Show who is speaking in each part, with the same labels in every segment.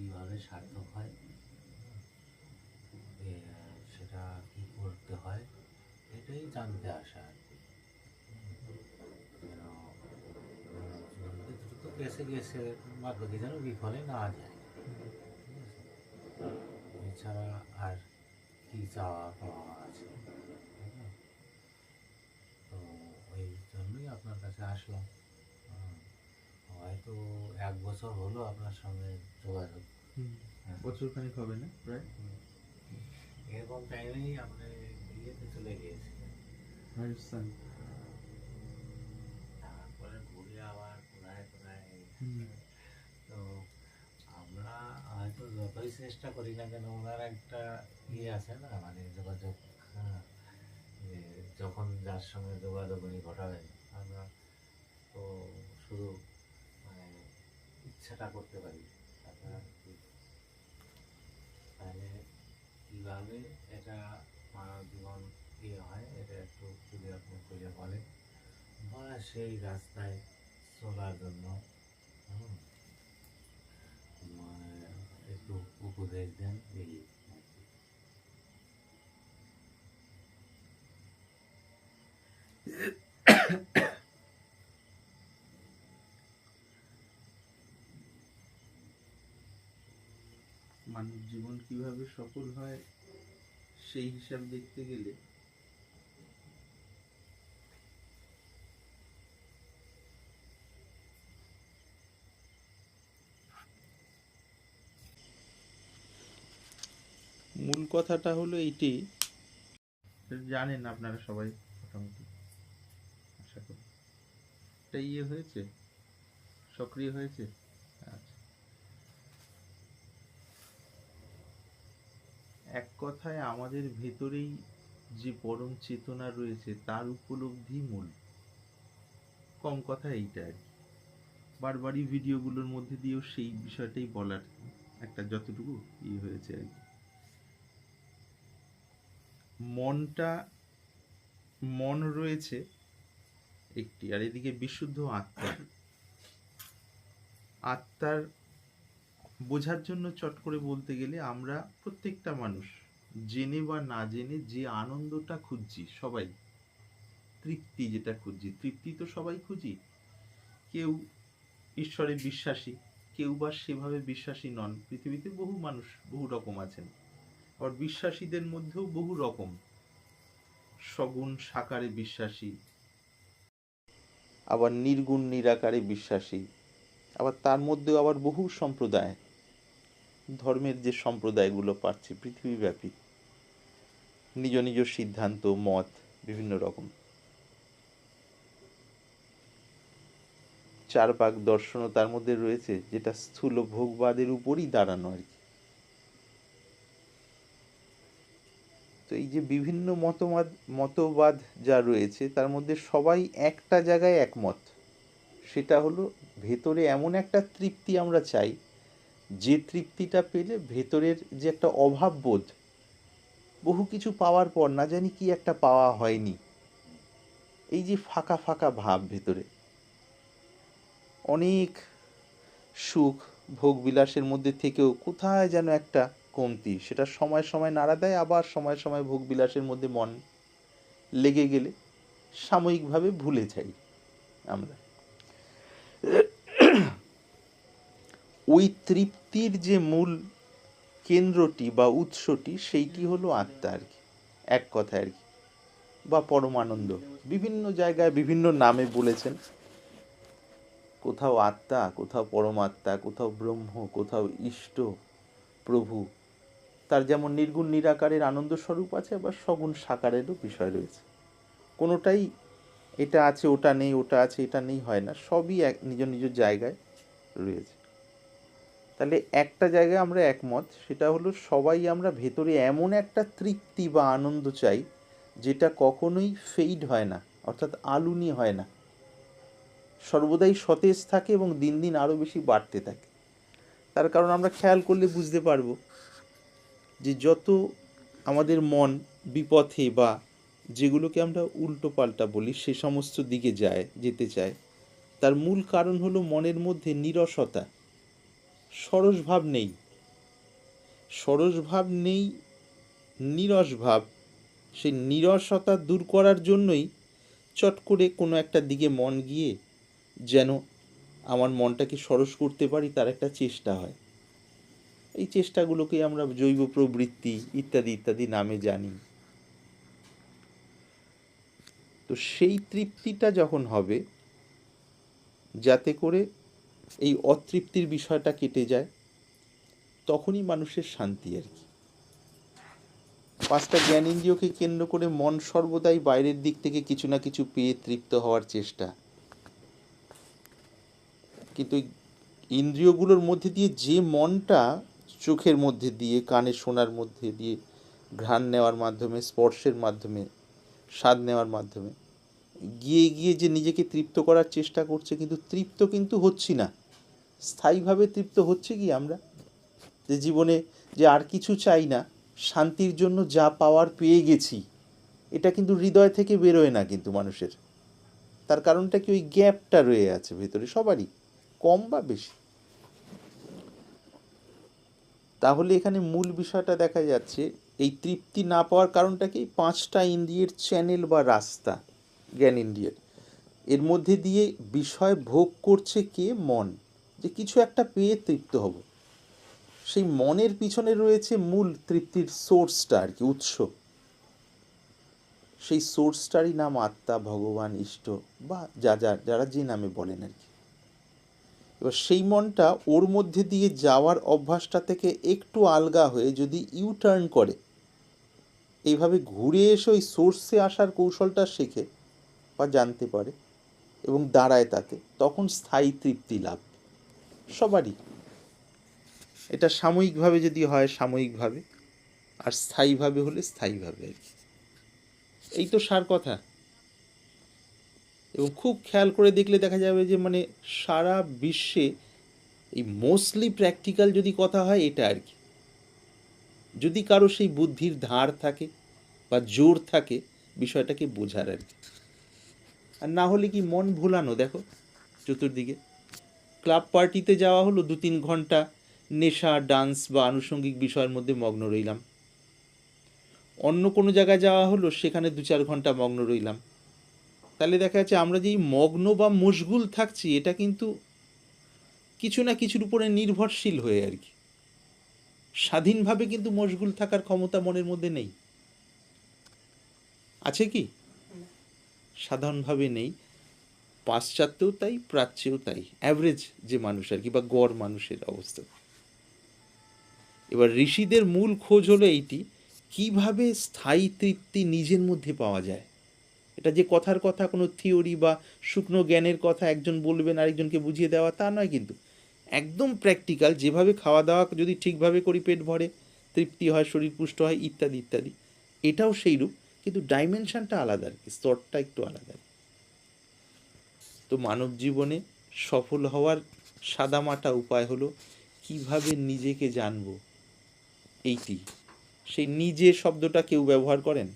Speaker 1: কীভাবে সার্থক হয়? সেটা কী করতে হয়? এটাই জানতে আসা আর কি। যেন আহ, দ্রুত গেছে বা বাকি যেন বিফলে না যায়। এছাড়া আর কি চাওয়া পাওয়া আছে? তো ওই জন্যই আপনার কাছে আসলাম। হয়তো এক বছর হলো আপনার সঙ্গে যোগাযোগ।
Speaker 2: বছর খানিক হবে না প্রায়
Speaker 1: এরকম টাইমেই আপনি ইয়েতে চলে গিয়েছিলেন
Speaker 2: রাজস্থান।
Speaker 1: তারপরে ঘুরে আবার কোথায় কোথায়। তো আমরা হয়তো যতই চেষ্টা করি না কেন ওনার একটা ইয়ে আছে না মানে যোগাযোগ হ্যাঁ, যে যখন যার সঙ্গে যোগাযোগ উনি ঘটাবেন আমরা তো শুধু মানে ইচ্ছাটা করতে পারি। আপনার তাহলে কীভাবে এটা মানব জীবন ইয়ে হয়, এটা একটু যদি আপনি খুঁজে বলেন। বা সেই রাস্তায় চলার জন্য মানে একটু উপদেশ দেন এই আর কি।
Speaker 2: মানব জীবন কীভাবে সফল হয় সেই হিসাব দেখতে গেলে মূল কথাটা হলো এইটি। জানেন আপনারা সবাই মোটামুটি আশা করি। এটা ইয়ে হয়েছে? সক্রিয় হয়েছে আচ্ছা এক কথায় আমাদের ভেতরেই যে পরম চেতনা রয়েছে, তার উপলব্ধি মূল। কম কথা এইটা আর কি। বারবারই ভিডিওগুলোর মধ্যে দিয়েও সেই বিষয়টাই বলার একটা যতটুকু ইয়ে হয়েছে আর কি। মনটা, মন রয়েছে একটি, আর এদিকে বিশুদ্ধ আত্মা। আত্মার বোঝার জন্য চট করে বলতে গেলে আমরা প্রত্যেকটা মানুষ জেনে বা না জেনে যে আনন্দটা খুঁজছি, সবাই। তৃপ্তি যেটা খুঁজছি, তৃপ্তি তো সবাই খুঁজি। কেউ ঈশ্বরে বিশ্বাসী, কেউ বা সেভাবে বিশ্বাসী নন। পৃথিবীতে বহু মানুষ, বহু রকম আছেন। আবার বিশ্বাসীদের মধ্যেও বহু রকম। সগুণ সাকারে বিশ্বাসী। আবার নির্গুণ নিরাকারে বিশ্বাসী। আবার তার মধ্যেও আবার বহু সম্প্রদায়। ধর্মের যে সম্প্রদায়গুলো পাচ্ছে পৃথিবীব্যাপী। নিজ নিজ সিদ্ধান্ত, মত, বিভিন্ন রকম। চার ভাগ দর্শনও তার মধ্যে রয়েছে, যেটা স্থূল ভোগবাদের উপরই দাঁড়ানো আর কি। তো এই যে বিভিন্ন মতবাদ মতবাদ যা রয়েছে, তার মধ্যে সবাই একটা জায়গায় একমত। সেটা হলো, ভেতরে এমন একটা তৃপ্তি আমরা চাই, যে তৃপ্তিটা পেলে ভেতরের যে একটা অভাব বোধ বহু কিছু পাওয়ার পর না জানি কি একটা পাওয়া হয়নি। এই যে ফাঁকা ফাঁকা ভাব ভেতরে। অনেক সুখ, ভোগ বিলাসের মধ্যে থেকেও কোথায় যেন একটা কমতি, সেটা সময় সময় নাড়া দেয়, আবার সময় সময় ভোগ বিলাসের মধ্যে মন লেগে গেলে সাময়িকভাবে ভুলে যাই আমরা। ওই তৃপ্তির যে মূল কেন্দ্রটি বা উৎসটি সেইটি হলো আত্মা আর কি। এক কথায় আর কি। বা পরমানন্দ। বিভিন্ন জায়গায় বিভিন্ন নামে বলেছেন। কোথাও আত্মা, কোথাও পরমাত্মা, কোথাও ব্রহ্ম, কোথাও ইষ্ট, প্রভু। তার যেমন নির্গুণ নিরাকারের আনন্দ স্বরূপ আছে, আবার সগুণ সাকারেরও বিষয় রয়েছে। কোনোটাই এটা আছে, ওটা নেই, ওটা আছে, এটা নেই হয় না, সবই এক নিজ নিজ জায়গায় রয়েছে। তাহলে একটা জায়গায় আমরা একমত, সেটা হলো সবাই আমরা ভেতরে এমন একটা তৃপ্তি বা আনন্দ চাই যেটা কখনোই ফেইড হয় না, অর্থাৎ আলুনি হয় না। সর্বদাই সতেজ থাকে এবং দিন দিন আরও বেশি বাড়তে থাকে। তার কারণ আমরা খেয়াল করলে বুঝতে পারব যে যত আমাদের মন বিপথে বা যেগুলোকে আমরা উল্টো পাল্টা বলি, সে সমস্ত দিকে যায়, যেতে চায়, তার মূল কারণ হলো মনের মধ্যে নিরসতা। সরস ভাব নেই। সরস ভাব নেই, নিরস ভাব। সেই নিরসতা দূর করার জন্যই চট করে কোনো একটা দিকে মন গিয়ে যেন আমার মনটাকে সরস করতে পারি, তার একটা চেষ্টা হয়। এই চেষ্টাগুলোকে আমরা জৈব প্রবৃত্তি ইত্যাদি ইত্যাদি নামে জানি। তো সেই তৃপ্তিটা যখন হবে, যাতে করে এই অতৃপ্তির বিষয়টা কেটে যায়, তখনই মানুষের শান্তি আর কি। পাঁচটা জ্ঞান ইন্দ্রিয়কে কেন্দ্র করে মন সর্বদাই বাইরের দিক থেকে কিছু না কিছু পেয়ে তৃপ্ত হওয়ার চেষ্টা। কিন্তু ইন্দ্রিয়গুলোর মধ্যে দিয়ে যে মনটা চোখের মধ্যে দিয়ে, কানে শোনার মধ্যে দিয়ে, ঘ্রাণ নেওয়ার মাধ্যমে, স্পর্শের মাধ্যমে, স্বাদ নেওয়ার মাধ্যমে, গিয়ে গিয়ে যে নিজেকে তৃপ্ত করার চেষ্টা করছে, কিন্তু তৃপ্ত কিন্তু হচ্ছি না। স্থায়ীভাবে তৃপ্ত হচ্ছে কি আমরা? যে জীবনে যে আর কিছু চাই না, শান্তির জন্য যা পাওয়ার পেয়ে গেছি, এটা কিন্তু হৃদয় থেকে বেরোয় না কিন্তু মানুষের। তার কারণটা কি ওই গ্যাপটা রয়ে আছে ভেতরে? সবারই, কম বা বেশি। তাহলে এখানে মূল বিষয়টা দেখা যাচ্ছে, এই তৃপ্তি না পাওয়ার কারণটা কি? পাঁচটা ইন্দ্রিয়ের চ্যানেল বা রাস্তা, জ্ঞান ইন্দ্রিয়ের। এর মধ্যে দিয়ে বিষয় ভোগ করছে কে? মন। যে কিছু একটা পেয়ে তৃপ্ত হব। সেই মনের পিছনে রয়েছে মূল তৃপ্তির সোর্সটা আর কি, উৎস। সেই সোর্সটারই নাম আত্মা, ভগবান, ইষ্ট বা যা যা, যারা যে নামে বলেন আর কি। এবার সেই মনটা ওর মধ্যে দিয়ে যাওয়ার অভ্যাসটা থেকে একটু আলগা হয়ে যদি ইউ টার্ন করে এইভাবে ঘুরে এসে ওই সোর্সে আসার কৌশলটা শেখে বা জানতে পারে এবং দাঁড়ায় তাতে তখন স্থায়ী তৃপ্তি লাভ। সবারই। এটা সাময়িকভাবে যদি হয়, সাময়িকভাবে। আর স্থায়ীভাবে হলে স্থায়ীভাবে আর কি। এই তো সার কথা। এবং খুব খেয়াল করে দেখলে দেখা যাবে যে মানে সারা বিশ্বে এই মোস্টলি প্র্যাকটিক্যাল যদি কথা হয়, এটা আর কি। যদি কারও সেই বুদ্ধির ধার থাকে বা জোর থাকে, বিষয়টাকে বোঝার আর কি। আর না হলে কি মন ভুলানো, দেখো, চতুর্দিকে। ক্লাব পার্টিতে যাওয়া হলো দু তিন ঘণ্টা। নেশা ডান্স বা আনুষঙ্গিক বিষয়ের মধ্যে মগ্ন রইলাম। অন্য কোনো জায়গায় যাওয়া হলো সেখানে দু চার ঘণ্টা মগ্ন রইলাম। তাহলে দেখা যাচ্ছে আমরা যেই মগ্ন বা মশগুল থাকছি এটা কিন্তু কিছু না কিছুর উপরে নির্ভরশীল হয়ে আর কি। স্বাধীনভাবে কিন্তু মশগুল থাকার ক্ষমতা মনের মধ্যে নেই। আছে কি? সাধারণভাবে নেই। পাশ্চাত্যেও তাই, প্রাচ্যেও তাই। অ্যাভারেজ যে মানুষ আর কি, বা গড় মানুষের অবস্থা। এবার ঋষিদের মূল খোঁজ হলো এইটি, কীভাবে স্থায়ী তৃপ্তি নিজের মধ্যে পাওয়া যায়? এটা যে কথার কথা, কোনো থিওরি বা শুকনো জ্ঞানের কথা একজন বলবেন, আরেকজনকে বুঝিয়ে দেওয়া, তা নয় কিন্তু। একদম প্র্যাকটিক্যাল যেভাবে খাওয়া দাওয়া যদি ঠিকভাবে করি, পেট ভরে, তৃপ্তি হয়, শরীর পুষ্ট হয়, ইত্যাদি ইত্যাদি। এটাও সেই রূপ কিন্তু ডাইমেনশানটা আলাদা আর কি, স্তরটা একটু আলাদা তো মানব জীবনে সফল হওয়ার সাদামাটা উপায় হলো কীভাবে নিজেকে জানব? এইটি। সেই নিজে শব্দটা কেউ ব্যবহার করেন?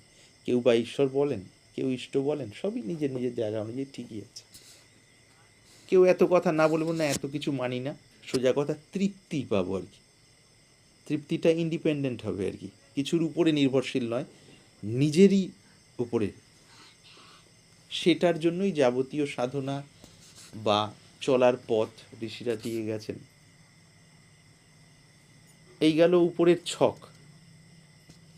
Speaker 2: কেউ বা ঈশ্বর বলেন? কেউ ইষ্ট বলেন? সবই নিজের নিজের জায়গা অনুযায়ী ঠিকই আছে। কেউ এত কথা না বলব না, এত কিছু মানি না। সোজা কথা, তৃপ্তি পাবো আর কি। তৃপ্তিটা ইন্ডিপেন্ডেন্ট হবে আর কি। কিছুর উপরে নির্ভরশীল নয়, নিজেরই উপরে সেটার জন্যই যাবতীয় সাধনা বা চলার পথ ঋষিরা দিয়ে গেছেন। এই গেল উপরের ছক,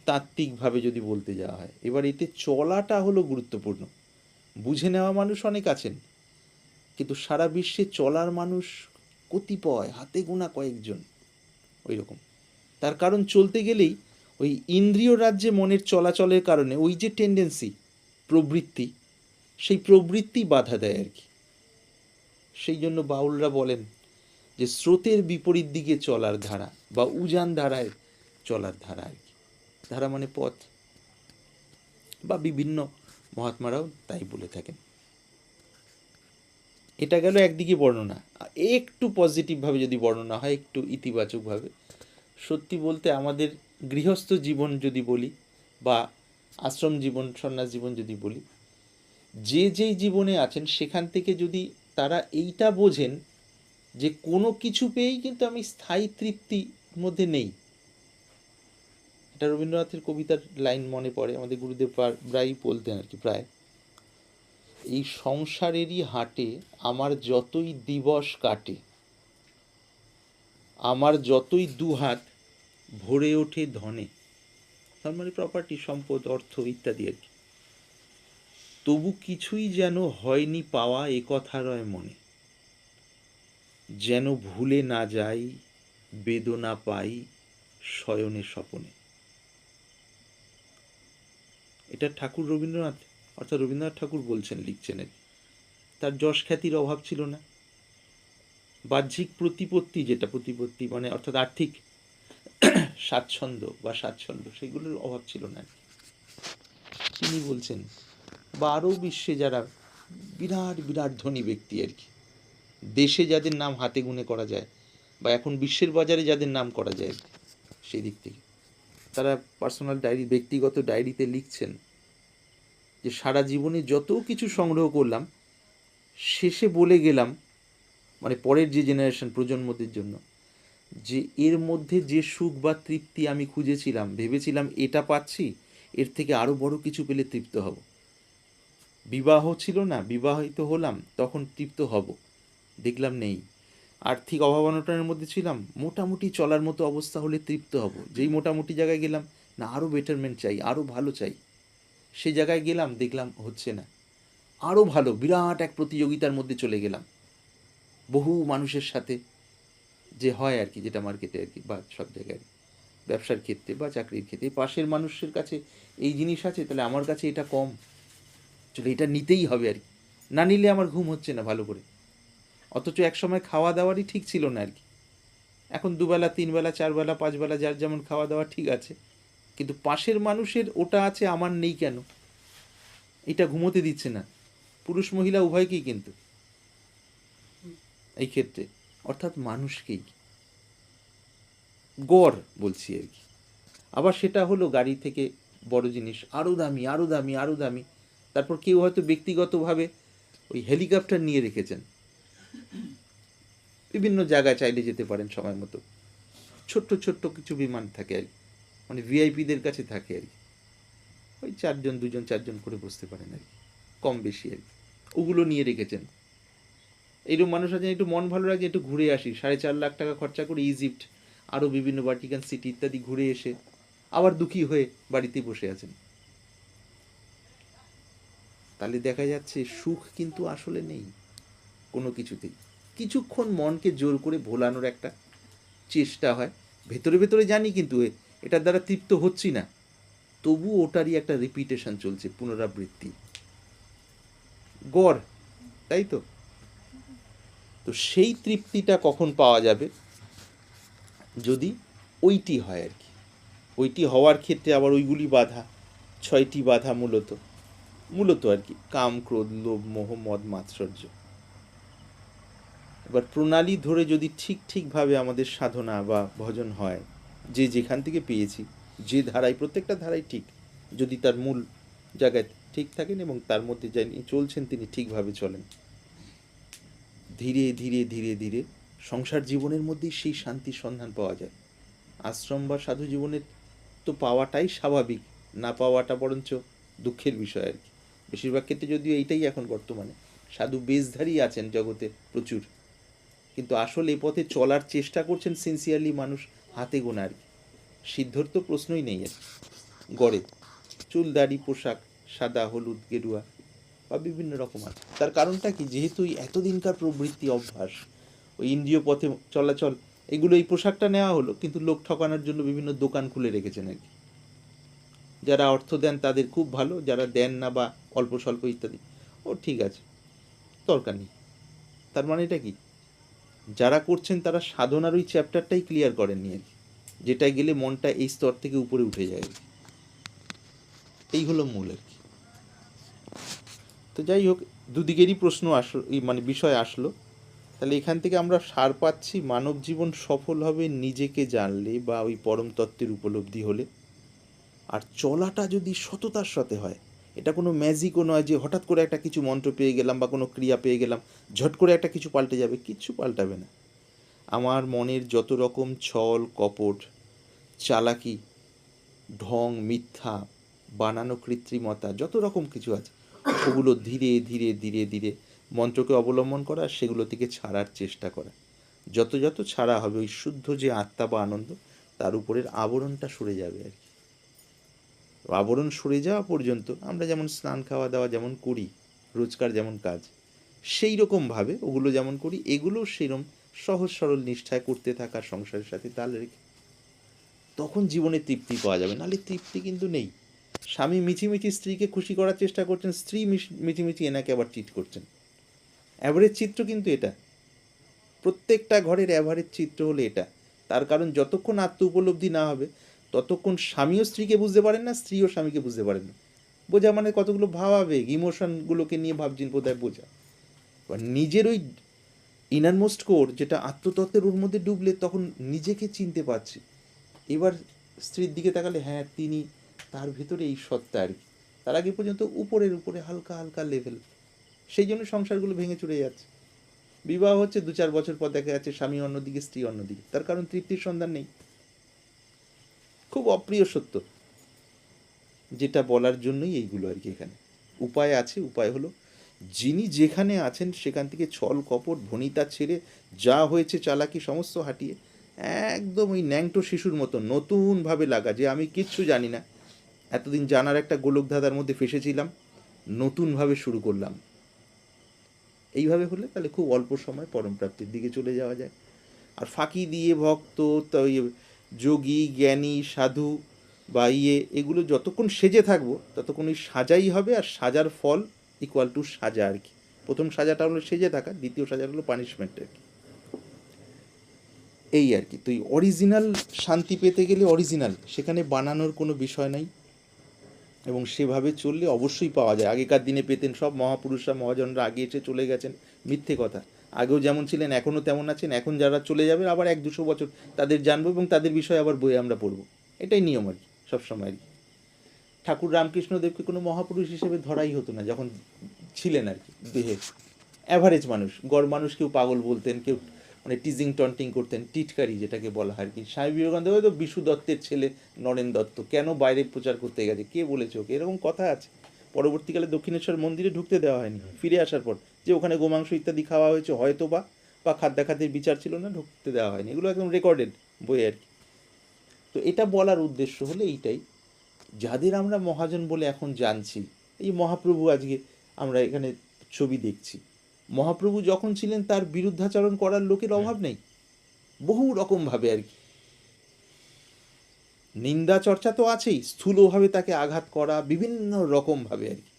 Speaker 2: তাত্ত্বিকভাবে যদি বলতে যাওয়া হয়। এবার এতে চলাটা হলো গুরুত্বপূর্ণ। বুঝে নেওয়া মানুষ অনেক আছেন, কিন্তু সারা বিশ্বে চলার মানুষ কতিপয়, হাতে গোনা কয়েকজন ওই রকম তার কারণ চলতে গেলেই ওই ইন্দ্রিয় রাজ্যে মনের চলাচলের কারণে ওই যে টেন্ডেন্সি প্রবৃত্তি সেই প্রবৃত্তি বাধা দেয় আর কি। সেই জন্য বাউলরা বলেন যে স্রোতের বিপরীত দিকে চলার ধারা বা উজান ধারায় চলার ধারা আর কি। ধারা মানে পথ। বা বিভিন্ন মহাত্মারাও তাই বলে থাকেন। এটা গেল একদিকে বর্ণনা। একটু পজিটিভভাবে যদি বর্ণনা হয়, একটু ইতিবাচকভাবে সত্যি বলতে আমাদের গৃহস্থ জীবন যদি বলি বা আশ্রম জীবন, সন্ন্যাস জীবন যদি বলি যে যেই জীবনে আছেন, সেখান থেকে যদি তারা এইটা বোঝেন যে কোনো কিছু পেয়েই কিন্তু আমি স্থায়ী তৃপ্তির মধ্যে নেই। এটা রবীন্দ্রনাথের কবিতার লাইন মনে পড়ে, আমাদের গুরুদেব প্রা- প্রায়ই বলতেন আর কি প্রায়। এই সংসারেরই হাটে আমার যতই দিবস কাটে, আমার যতই দুহাত ভরে ওঠে ধনে, তার মানে প্রপার্টি সম্পদ, অর্থ ইত্যাদি আর কি। তবু কিছুই যেন হয়নি পাওয়া এ কথা রয় মনে যেন ভুলে না যাই, বেদনা পাই শয়নে স্বপনে এটা ঠাকুর রবীন্দ্রনাথ, অর্থাৎ রবীন্দ্রনাথ ঠাকুর বলছেন লিখছেন। তার যশ খ্যাতির অভাব ছিল না বাহ্যিক প্রতিপত্তি যেটা, প্রতিপত্তি মানে অর্থাৎ আর্থিক স্বাচ্ছন্দ্য বা স্বাচ্ছন্দ্য, সেগুলোর অভাব ছিল না। তিনি বলছেন বা আরও বিশ্বে যারা বিরাট বিরাট ধনী ব্যক্তি আর কি। দেশে যাদের নাম হাতে গুনে করা যায় বা এখন বিশ্বের বাজারে যাদের নাম করা যায় আর কি, সেই দিক থেকে। তারা পার্সোনাল ডায়েরি ব্যক্তিগত ডায়েরিতে লিখছেন যে সারা জীবনে যত কিছু সংগ্রহ করলাম শেষে বলে গেলাম মানে পরের যে জেনারেশন প্রজন্মদের জন্য যে এর মধ্যে যে সুখ বা তৃপ্তি আমি খুঁজেছিলাম ভেবেছিলাম এটা পাচ্ছি এর থেকে আরও বড় কিছু পেলে তৃপ্ত হব। বিবাহ ছিল না, বিবাহিত হলাম, তখন তৃপ্ত হব। দেখলাম নেই। আর্থিক অভাব অনটনের মধ্যে ছিলাম, মোটামুটি চলার মতো অবস্থা হলে তৃপ্ত হব। যেই মোটামুটি জায়গায় গেলাম, না আরও বেটারমেন্ট চাই আরও ভালো চাই। সে জায়গায় গেলাম, দেখলাম হচ্ছে না। আরও ভালো, বিরাট এক প্রতিযোগিতার মধ্যে চলে গেলাম। বহু মানুষের সাথে যে হয় আর কি, যেটা মার্কেটে আর কি, বা সব জায়গায়। ব্যবসার ক্ষেত্রে বা চাকরির ক্ষেত্রে, পাশের মানুষের কাছে এই জিনিস আছে, তাহলে আমার কাছে এটা কম। চলে এটা নিতেই হবে আর কি। না নিলে আমার ঘুম হচ্ছে না ভালো করে। অথচ এক সময় খাওয়া দাওয়ারই ঠিক ছিল না আর কি। এখন দুবেলা, তিনবেলা, চারবেলা, পাঁচবেলা যার যেমন খাওয়া দাওয়া ঠিক আছে। কিন্তু পাশের মানুষের ওটা আছে, আমার নেই কেন? এটা ঘুমোতে দিচ্ছে না। পুরুষ মহিলা উভয়কেই কিন্তু। এই ক্ষেত্রে। অর্থাৎ মানুষকেই। গড় বলছি আর কি। আবার সেটা হলো গাড়ি থেকে বড় জিনিস। আরও দামি আরও দামি আরও দামি। তারপর কেউ হয়তো ব্যক্তিগতভাবে ওই হেলিকপ্টার নিয়ে রেখেছেন। বিভিন্ন জায়গায় চাইলে যেতে পারেন সময় মতো। ছোট্ট ছোট্ট কিছু বিমান থাকে আর কি। মানে ভিআইপিদের কাছে থাকে আর কি। ওই চারজন, দুজন, চারজন করে বসতে পারেন আর কি। কম বেশি আর কি। ওগুলো নিয়ে রেখেছেন। এইরকম মানুষ আছেন একটু মন ভালো রাখছে একটু ঘুরে আসি। সাড়ে চার লাখ টাকা খরচা করে ইজিপ্ট আরও বিভিন্ন ভার্টিকান সিটি ইত্যাদি ঘুরে এসে আবার দুঃখী হয়ে বাড়িতে বসে আছেন। তাহলে দেখা যাচ্ছে সুখ কিন্তু আসলে নেই কোনো কিছুতেই। কিছুক্ষণ মনকে জোর করে ভোলানোর একটা চেষ্টা হয়। ভেতরে ভেতরে জানি কিন্তু এটার দ্বারা তৃপ্ত হচ্ছি না। তবু ওটারই একটা রিপিটেশন চলছে, পুনরাবৃত্তি। গড়, তাই তো? তো সেই তৃপ্তিটা কখন পাওয়া যাবে? যদি ওইটি হয় আর কি। ওইটি হওয়ার ক্ষেত্রে আবার ওইগুলি বাধা, ছয়টি বাধা মূলত। মূলত আর কি, কাম, ক্রোধ, লোভ, মোহ, মদ, মাৎসর্য। এবার প্রণালী ধরে যদি ঠিক ঠিকভাবে আমাদের সাধনা বা ভজন হয়, যে যেখান থেকে পেয়েছি, যে ধারায়, প্রত্যেকটা ধারায় ঠিক, যদি তার মূল জায়গায় ঠিক থাকেন এবং তার মধ্যে যিনি চলছেন, তিনি ঠিকভাবে চলেন। ধীরে ধীরে ধীরে ধীরে সংসার জীবনের মধ্যেই সেই শান্তির সন্ধান পাওয়া যায়। আশ্রম বা সাধু জীবনের তো পাওয়াটাই স্বাভাবিক, না পাওয়াটা বরঞ্চ দুঃখের বিষয় আর কি। বেশিরভাগ ক্ষেত্রে যদিও এইটাই এখন বর্তমানে, সাধু বেশধারী আছেন জগতে প্রচুর, কিন্তু আসলে এ পথে চলার চেষ্টা করছেন সিনসিয়ারলি মানুষ হাতে গোনা আর কি। সিদ্ধর তো প্রশ্নই নেই আর। গড়ে, চুল, দাড়ি, পোশাক, সাদা, হলুদ, গেরুয়া বা বিভিন্ন রকম আছে। তার কারণটা কি? যেহেতু এতদিনকার প্রবৃত্তি অভ্যাস, ওই ইন্দ্রিয় পথে চলাচল, এগুলো এই পোশাকটা নেওয়া হলো, কিন্তু লোক ঠকানোর জন্য বিভিন্ন দোকান খুলে রেখেছেন আর কি। যারা অর্থ দেন তাদের খুব ভালো, যারা দেন না বা অল্প স্বল্প ইত্যাদি। ও ঠিক আছে, দরকার নেই। তার মানে এটা কি? যারা করছেন তারা সাধনার ওই চ্যাপ্টারটাই ক্লিয়ার করেননি আর কি যেটা গেলে মনটা এই স্তর থেকে উপরে উঠে যায় এই হলো মূল আর কি। তো যাই হোক, দুদিকেরই প্রশ্ন আসলো মানে বিষয় আসলো। তাহলে এখান থেকে আমরা সার পাচ্ছি, মানব জীবন সফল হবে নিজেকে জানলে বা ওই পরম তত্ত্বের উপলব্ধি হলে। আর চলাটা যদি সততার সাথে হয়, এটা কোনো ম্যাজিকও নয় যে হঠাৎ করে একটা কিছু মন্ত্র পেয়ে গেলাম বা কোনো ক্রিয়া পেয়ে গেলাম, ঝট করে একটা কিছু পাল্টে যাবে কিচ্ছু পাল্টাবে না। আমার মনের যত রকম ছল, কপট, চালাকি, ঢং, মিথ্যা, বানানো কৃত্রিমতা, যত রকম কিছু আছে, ওগুলো ধীরে ধীরে ধীরে ধীরে মন্ত্রকে অবলম্বন করা, সেগুলো থেকে ছাড়ার চেষ্টা করা। যত যত ছাড়া হবে, ওই শুদ্ধ যে আত্মা বা আনন্দ, তার উপরের আবরণটা সরে যাবে আর কি। আবরণ সরে যাওয়া পর্যন্ত আমরা যেমন স্নান, খাওয়া দাওয়া যেমন করি, রোজকার যেমন কাজ, সেই রকমভাবে ওগুলো যেমন করি, এগুলো সেরম সহজ সরল নিষ্ঠায় করতে থাকার সংসারের সাথে তাল রেখে তখন জীবনে তৃপ্তি পাওয়া যাবে। নাহলে তৃপ্তি কিন্তু নেই। স্বামী মিছিমিছি স্ত্রীকে খুশি করার চেষ্টা করছেন, স্ত্রী মিছিমিছি এনাকে আবার চিট করছেন। অ্যাভারেজ চিত্র কিন্তু এটা। প্রত্যেকটা ঘরের অ্যাভারেজ চিত্র হলো এটা। তার কারণ যতক্ষণ আত্ম উপলব্ধি না হবে ততক্ষণ স্বামীও স্ত্রীকে বুঝতে পারেন না স্ত্রীও স্বামীকে বুঝতে পারেন না। বোঝা মানে কতগুলো ভাবাবেগ ইমোশনগুলোকে নিয়ে ভাবছেন বোধহয় বোঝা। এবার নিজের ওই ইনারমোস্ট কোর যেটা আত্মতত্ত্বের ওর মধ্যে ডুবলে তখন নিজেকে চিনতে পারছি। এবার স্ত্রীর দিকে তাকালে হ্যাঁ তিনি তার ভেতরে এই সত্তা আর কি। তার আগে পর্যন্ত উপরের উপরে হালকা হালকা লেভেল সেই জন্য সংসারগুলো ভেঙে চড়ে যাচ্ছে। বিবাহ হচ্ছে দু চার বছর পর দেখা যাচ্ছে স্বামী অন্যদিকে, স্ত্রী অন্যদিকে। তার কারণ তৃপ্তির সন্ধান নেই। খুব অপ্রিয় সত্য। যেটা বলার জন্যই এইগুলো আর কি এখানে। উপায় আছে, উপায় হলো যিনি যেখানে আছেন সেখান থেকে ছল কপট, ভনিতা ছেড়ে যা হয়েছে চালাকি সমস্ত হাঁটিয়ে একদম ওই ন্যাংটো শিশুর মতো নতুনভাবে লাগা যে আমি কিচ্ছু জানি না। এতদিন জানার একটা গোলকধাঁধার মধ্যে ফেসেছিলাম, নতুনভাবে শুরু করলাম। এইভাবে হলে তাহলে খুব অল্প সময় পরম প্রাপ্তির দিকে চলে যাওয়া যায়। আর ফাঁকি দিয়ে ভক্ত, তা ওই যোগী, জ্ঞানী, সাধু বা ইয়ে এগুলো যতক্ষণ সেজে থাকব, ততক্ষণ ওই সাজাই হবে আর সাজার ফল ইকুয়াল টু সাজা আর কি। প্রথম সাজাটা হলো সেজে থাকা, দ্বিতীয় সাজাটা হলো পানিশমেন্ট আর কি। এই আর কি। তো এই অরিজিনাল শান্তি পেতে গেলে অরিজিনাল সেখানে বানানোর কোনো বিষয় নাই। এবং সেভাবে চললে অবশ্যই পাওয়া যায়। আগেকার দিনে পেতেন সব মহাপুরুষরা, মহাজনরা আগে এসে চলে গেছেন। মিথ্যে কথা। আগেও যেমন ছিলেন, এখনও তেমন আছেন, এখন যারা চলে যাবে আবার এক দুশো বছর তাদের জানব এবং তাদের বিষয়ে আবার বই আমরা পড়ব। এটাই নিয়ম আর কি, সবসময় আর কি। ঠাকুর রামকৃষ্ণদেবকে কোনো মহাপুরুষ হিসেবে ধরাই হতো না, যখন ছিলেন আর কি দেহে অ্যাভারেজ মানুষ, গড় মানুষ কেউ পাগল বলতেন, কেউ মানে টিজিং টন্টিং করতেন, টিটকারি যেটাকে বলা হয় আর কি। স্বামী বিবেকানন্দ হয়তো বিশু দত্তের ছেলে নরেন দত্ত, কেন বাইরে প্রচার করতে গেছে, কে বলেছে ওকে? এরকম কথা আছে। পরবর্তীকালে দক্ষিণেশ্বর মন্দিরে ঢুকতে দেওয়া হয়নি, ফিরে আসার পর। যে ওখানে গোমাংস ইত্যাদি খাওয়া হয়েছে হয়তো বা বা খাদ্যাখাদ্যের বিচার ছিল না ঢুকতে দেওয়া হয়নি। এগুলো একদম রেকর্ডেড বই আর কি। তো এটা বলার উদ্দেশ্য হলো এইটাই যাদের আমরা মহাজন বলে এখন জানছি এই মহাপ্রভু আজকে আমরা এখানে ছবি দেখছি। মহাপ্রভু যখন ছিলেন তার বিরুদ্ধাচরণ করার লোকের অভাব নেই। বহু রকমভাবে আর কি। নিন্দা চর্চা তো আছেই স্থূলভাবে তাকে আঘাত করা বিভিন্ন রকমভাবে আর কি।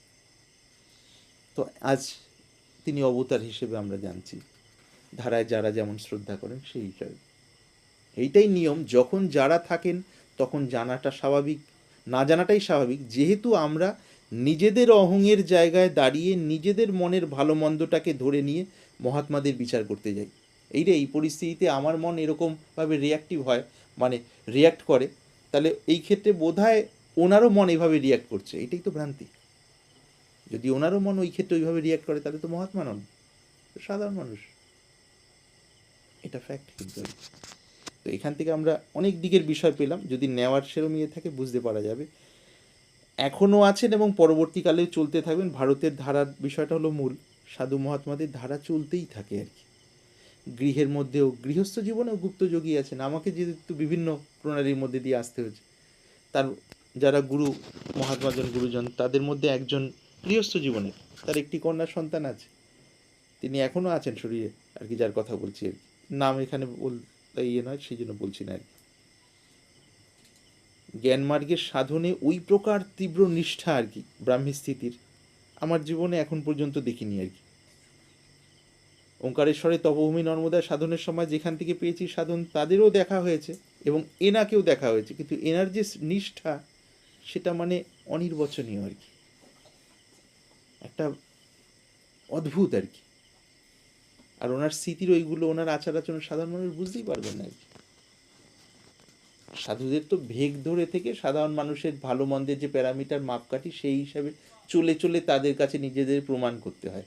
Speaker 2: তো আজ তিনি অবতার হিসেবে আমরা জানছি। ধারায় যারা যেমন শ্রদ্ধা করেন সেই হিসাবে এইটাই নিয়ম, যখন যারা থাকেন, তখন জানাটা স্বাভাবিক, না জানাটাই স্বাভাবিক। যেহেতু আমরা নিজেদের অহংয়ের জায়গায় দাঁড়িয়ে, নিজেদের মনের ভালো মন্দটাকে ধরে নিয়ে মহাত্মাদের বিচার করতে যাই। এইটা এই পরিস্থিতিতে আমার মন এরকমভাবে রিয়াক্টিভ হয় মানে রিয়াক্ট করে, তাহলে এই ক্ষেত্রে বোধহয় ওনারও মন এভাবে রিয়াক্ট করছে। এটাই তো ভ্রান্তি। যদি ওনারও মন ওই ক্ষেত্রে ওইভাবে রিয়াক্ট করে, তাহলে তো মহাত্মা নন। সাধারণ মানুষ। এটা ফ্যাক্ট কিন্তু। তো এখান থেকে আমরা অনেক দিকের বিষয় পেলাম। যদি নেওয়ার সেরম ইয়ে থাকে, বুঝতে পারা যাবে। এখনও আছেন এবং পরবর্তীকালেও চলতে থাকবেন। ভারতের ধারার বিষয়টা হলো মূল। সাধু মহাত্মাদের ধারা চলতেই থাকে আর কি। গৃহের মধ্যেও গৃহস্থ জীবনেও গুপ্তযোগী আছেন। আমাকে যেহেতু বিভিন্ন প্রণালীর মধ্যে দিয়ে আসতে হয়েছে, তার যারা গুরু, মহাত্মাজন, গুরুজন, তাদের মধ্যে একজন গৃহস্থ জীবনে, তার একটি কন্যা সন্তান আছে। তিনি এখনও আছেন শরীরে, আর কি যার কথা বলছি আর নাম এখানে বলতে ইয়ে নয় সেই জন্য বলছি না আর কি। জ্ঞানমার্গের সাধনে ওই প্রকার তীব্র নিষ্ঠা আর কি, ব্রাহ্মী স্থিতির, আমার জীবনে এখন পর্যন্ত দেখিনি আর কি। ওঙ্কারেশ্বরে তপভূমি নর্মদা সাধনের সময় যেখান থেকে পেয়েছি সাধন, তাদেরও দেখা হয়েছে এবং এনাকেও দেখা হয়েছে। কিন্তু এনার যে নিষ্ঠা, সেটা মানে অনির্বচনীয় আর কি। একটা অদ্ভুত আর কি। আর ওনার স্মৃতির ওইগুলো, ওনার আচার আচরণ সাধারণ মানুষ বুঝতেই পারবেন না আর কি। সাধুদের তো ভেগ ধরে থেকে সাধারণ মানুষের ভালো মন্দের যে প্যারামিটার মাপকাঠি, সেই হিসাবে চলে চলে তাদের কাছে নিজেদের প্রমাণ করতে হয়।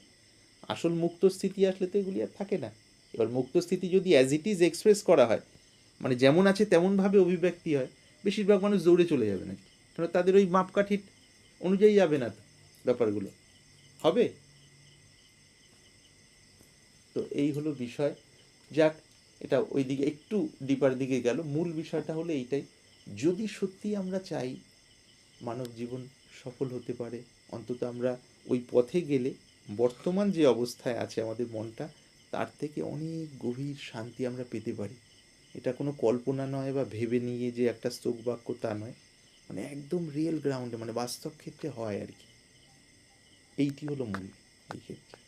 Speaker 2: আসল মুক্ত স্থিতি আসলে তো এগুলি আর থাকে না। এবার মুক্ত স্থিতি যদি অ্যাজ ইট ইজ এক্সপ্রেস করা হয় মানে যেমন আছে তেমনভাবে অভিব্যক্তি হয়, বেশিরভাগ মানুষ দৌড়ে চলে যাবে নাকি? কারণ তাদের ওই মাপকাঠির অনুযায়ী যাবে না ব্যাপারগুলো। হবে? তো এই হলো বিষয়। যাক, এটা ওই দিকে একটু ডিপার দিকে গেল। মূল বিষয়টা হলো এইটাই, যদি সত্যি আমরা চাই মানব জীবন সফল হতে পারে, অন্তত আমরা ওই পথে গেলে বর্তমান যে অবস্থায় আছে আমাদের মনটা, তার থেকে অনেক গভীর শান্তি আমরা পেতে পারি। এটা কোনো কল্পনা নয় বা ভেবে নিয়ে যে একটা স্তোক বাক্য তা নয়। মানে একদম রিয়েল গ্রাউন্ডে মানে বাস্তব ক্ষেত্রে হয় আর কি। এইটি হলো মূল এই ক্ষেত্রে